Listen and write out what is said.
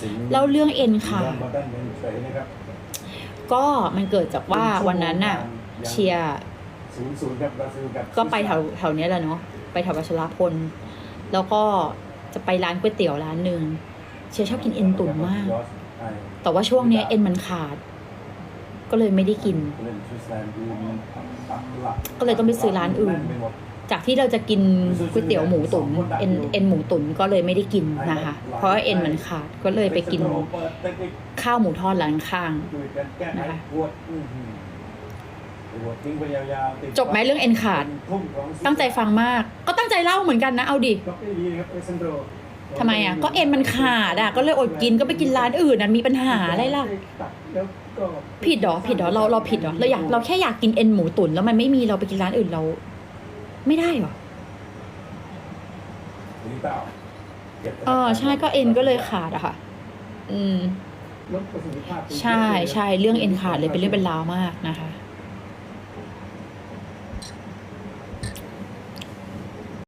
สิงห์แล้วเรื่องเอ็นค่ะย่อมมาด้านเมืองเฉยนะครับก็มันเกิดจากว่าวันนั้นน่ะ เชียร์ศูนย์ศูนย์ครับบราซิลกับก็ไปแถวแถวเนี้ยแหละเนาะไปแถววัชรพล แล้วก็จะไปร้านก๋วยเตี๋ยวร้านหนึ่งเชียร์ชอบกินเอ็นตุ๋นมาก แต่ว่าช่วงเนี้ยเอ็นมันขาด ก็เลยไม่ได้กินเล่นสวิตเซอร์แลนด์ดูมีปักหลักก็เลยต้องไปซื้อร้านอื่นแไปหมด จากที่เราจะกินก๋วยเตี๋ยวหมูตุ๋นเอ็นเอ็นหมูตุ๋นก็เลยไม่ได้กินนะคะ เพราะว่าเอ็นมันขาดก็เลยไปกินข้าวหมูทอดร้านข้างนะคะจบไหมเรื่องเอ็นขาด ตั้งใจฟังมาก ก็ตั้งใจเล่าเหมือนกันนะ เอาดิทำไมอะ ก็เอ็นมันขาดอะ ก็เลยอดกินก็ไปกินร้านอื่นน่ะมีปัญหาอะไรล่ะผิดเหรอผิดเหรอเราเราผิดเหรอเราอยากเราแค่อยากกินเอ็นหมูตุ๋นแล้วมันไม่มีเราไปกินร้านอื่นเรา ไม่ได้เหรอหรือเปล่าก็บเออใช่ก็เอ็นก็เลยขาดอะค่ะ อืมลดประสิทธิภาพใช่ใช่เรื่องเอ็นขาดเลยเป็นเรื่องเป็นราวมากนะคะ